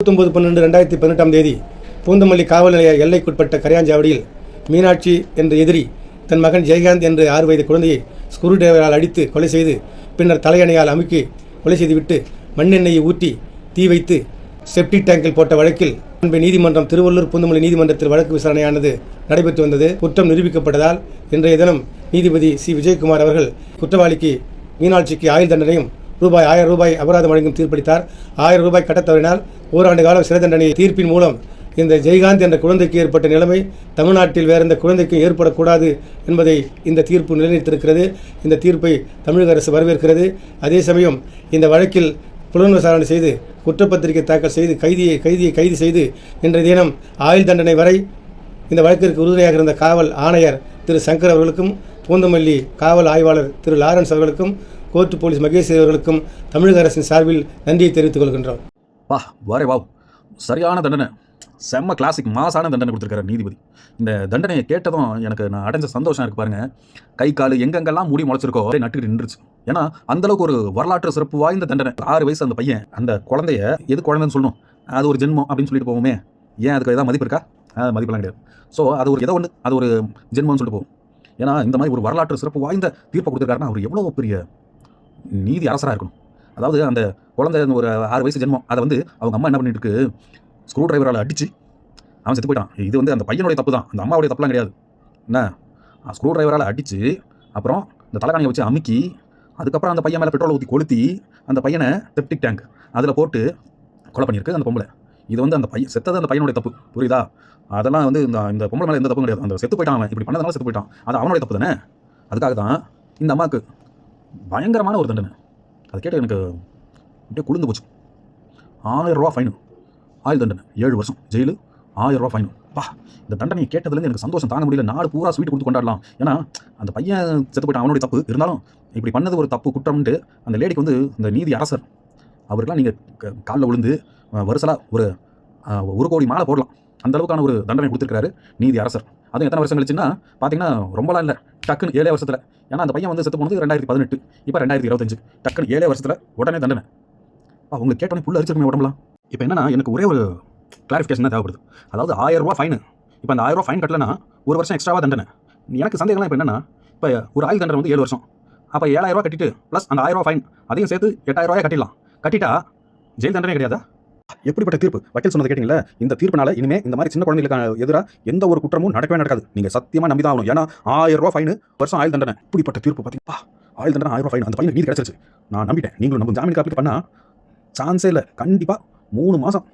பத்தொன்பது பன்னெண்டு ரெண்டாயிரத்தி பதினெட்டாம் தேதி பூந்தமல்லி காவல் நிலைய எல்லைக்குட்பட்ட கரையாஞ்சாவடியில் மீனாட்சி என்ற எதிரி தன் மகன் ஜெயகாந்த் என்ற ஆறு வயது குழந்தையை ஸ்க்ரூ டிரைவரால் அடித்து கொலை செய்து பின்னர் தலையணையால் அமுக்கி கொலை செய்துவிட்டு மண்ணெண்ணெயை ஊற்றி தீ வைத்து செப்டிக் டேங்கில் போட்ட வழக்கில் முன்பு நீதிமன்றம் திருவள்ளூர் பூந்தமல்லி நீதிமன்றத்தில் வழக்கு விசாரணையானது நடைபெற்று வந்தது. குற்றம் நிரூபிக்கப்பட்டதால் இன்றைய தினம் நீதிபதி சி. விஜயகுமார் அவர்கள் குற்றவாளிக்கு மீனாட்சிக்கு ஆயுள் தண்டனையும் ரூபாய் ஆயிரம் ரூபாய் அபராதம் வழங்கும் தீர்ப்பளித்தார். ஆயிரம் ரூபாய் கட்டத் தவறினால் ஓராண்டு காலம் சிறை தண்டனை தீர்ப்பின் மூலம் இந்த ஜெயகாந்த் என்ற குழந்தைக்கு ஏற்பட்ட நிலைமை தமிழ்நாட்டில் வேற எந்த குழந்தைக்கும் ஏற்படக்கூடாது என்பதை இந்த தீர்ப்பு நிலைநிறுத்திருக்கிறது இந்த தீர்ப்பை தமிழக அரசு வரவேற்கிறது. அதே சமயம் இந்த வழக்கில் புலன் விசாரணை செய்து குற்றப்பத்திரிகை தாக்கல் செய்து கைதியை கைதியை கைது செய்து இன்றைய தினம் ஆயுள் தண்டனை வரை இந்த வழக்கிற்கு உறுதுணையாக இருந்த காவல் ஆணையர் திரு சங்கர் அவர்களுக்கும் பூந்தமல்லி காவல் ஆய்வாளர் திரு லாரன்ஸ் அவர்களுக்கும் கோர்ட் போலீஸ் மகேஷ் அவர்களுக்கும் தமிழக அரசின் சார்பில் நன்றியை தெரிவித்துக் கொள்கின்றோம். வா வாரே வாவ் சரியான தண்டனை. செம்ம கிளாசிக் மாசான தண்டனை கொடுத்துருக்காரு நீதிபதி. இந்த தண்டனையை கேட்டதும் எனக்கு நான் அடைஞ்ச சந்தோஷம் இருக்கு பாருங்க. கை கால் எங்கெங்கெல்லாம் முடி முளைச்சிருக்கோ அதை நட்டுக்கிட்டு நின்றுச்சு. ஏன்னா அந்த அளவுக்கு ஒரு வரலாற்று சிறப்பு வாய்ந்த தண்டனை. ஆறு வயசு அந்த பையன் அந்த குழந்தைய எது குழந்தைன்னு சொல்லணும்? அது ஒரு ஜென்மம் அப்படின்னு சொல்லிட்டு போவோமே. ஏன் அதுக்கு ஏதாவது மதிப்பு இருக்கா? அது மதிப்பெல்லாம் கிடையாது. ஸோ அது ஒரு ஏதோ ஒன்று அது ஒரு ஜென்மம்னு சொல்லிட்டு போகும் ஏன்னா இந்த மாதிரி ஒரு வரலாற்று சிறப்பு வாய்ந்த தீர்ப்பை கொடுத்துருக்காருன்னா அவர் எவ்வளோ பெரிய நீதி அரசராக இருக்கணும். அதாவது அந்த குழந்தை ஒரு ஆறு வயசு ஜென்மம் அதை வந்து அவங்க அம்மா என்ன பண்ணிட்டு இருக்கு ஸ்க்ரூ டிரைவரால் அடிச்சு அவன் செத்து போயிட்டான். இது வந்து அந்த பையனுடைய தப்பு தான். அந்த அம்மாவுடைய தப்புலாம் கிடையாது. என்ன? ஸ்க்ரூ டிரைவரால் அடித்து அப்புறம் இந்த தலைகாணியை வச்சு அமுக்கி அதுக்கப்புறம் அந்த பையன் மேலே பெட்ரோலை ஊற்றி கொளுத்தி அந்த பையனை செப்டிக் டேங்க் அதில் போட்டு கொலை பண்ணியிருக்கு அந்த பொம்பளை. இது வந்து அந்த பையன் செத்தது அந்த பையனுடைய தப்பு. புரியுதா? அதெல்லாம் வந்து இந்த இந்த பொம்பளை மேலே எந்த தப்பும் கிடையாது. அந்த செத்து போயிட்டான் அவன். இப்படி பண்ணதுனால செத்து போயிட்டான். அது அவனுடைய தப்பு தானே? அதுக்காக தான் இந்த அம்மாவுக்கு பயங்கரமான ஒரு தண்டனை. அதை கேட்டு எனக்கு அப்படியே குளிர்ந்து போச்சு. ஆயிரம் ரூபா ஃபைனு ஆயுள் தண்டனை. ஏழு வருஷம் ஜெயிலு. ஆயிரம் ரூபா ஃபைனு பா இந்த தண்டனையை கேட்டதுலேருந்து எனக்கு சந்தோஷம் தாங்க முடியல. நாடு பூரா ஸ்வீட் கொடுத்து கொண்டாடலாம். ஏன்னா அந்த பையன் செத்து போயிட்டான். அவனுடைய தப்பு இருந்தாலும் இப்படி பண்ணது ஒரு தப்பு குற்றம்ன்ட்டு அந்த லேடிக்கு வந்து இந்த நீதி அரசர் அவருக்கெல்லாம் நீங்கள் காலில் விழுந்து வருசலாக ஒரு ஒரு கோடி மாலை போடலாம். அந்த அளவுக்கான ஒரு தண்டனை கொடுத்துருக்காரு நீதி அரசர். அதுவும் எத்தனை வருஷம் கழிச்சுன்னா பார்த்தீங்கன்னா ரொம்பலாம் இல்லை. டக்குன்னு ஏழே வருஷத்தில். ஏன்னா அந்த பையன் வந்து செத்து போனது ரெண்டாயிரத்தி பதினெட்டு. இப்போ ரெண்டாயிரத்தி இருபத்தஞ்சு. டக்குன்னு ஏழே வருஷத்தில் உடனே தண்டனை. ஆ உங்களுக்கு கேட்டோன்னே புள்ள அரிச்சிருக்குமே உடம்புலாம். இப்போ என்னன்னா எனக்கு ஒரே ஒரு கிளாரிஃபிகேஷன் தான் தேவைப்படுது. அதாவது ஆயிரம் ரூபா ஃபைனு இப்போ அந்த ஆயிரம் ரூபா ஃபைன் கட்டலனா ஒரு வருஷம் எக்ஸ்ட்ராவாக தண்டனை. எனக்கு சந்தேகம்லாம் இப்போ என்னன்னா இப்போ ஒரு ஆயுள் தண்டனை வந்து ஏழு வருஷம். அப்போ ஏழாயிரம் ரூபா கட்டிட்டு ப்ளஸ் அந்த ஆயிரம் ரூபா ஃபைன் அதையும் சேர்த்து எட்டாயிரம் ரூபாய் கட்டிடலாம். கட்டிட்டா ஜெயில் தண்டனை கிடையாதா? எப்படிப்பட்ட தீர்ப்பு? வக்கீல் சொன்னது கேட்டீங்களா இந்த தீர்ப்புனால இனிமே இந்த மாதிரி சின்ன குழந்தைகளுக்கு எதிராக எந்த ஒரு குற்றமும் நடக்கவே நடக்காது. நீங்க சத்தியமா நம்பி தான் ஆகணும் ஏன்னா ஆயிரம் ரூபாய் ஃபைன் வருஷம் ஆயுள் தண்டனை. இப்படிப்பட்ட தீர்ப்பு பார்த்தீங்களா ஆயுள் தண்டனை ஆயிரம் ரூபாய் ஃபைன் அந்த ஃபைன் நீதி கிடைச்சிருச்சு. நான் நம்பிட்டேன். நீங்களும் நம்ம ஜாமீன் காப்பீடு பண்ணா சான்ஸே இல்லை. கண்டிப்பா மூணு மாசம்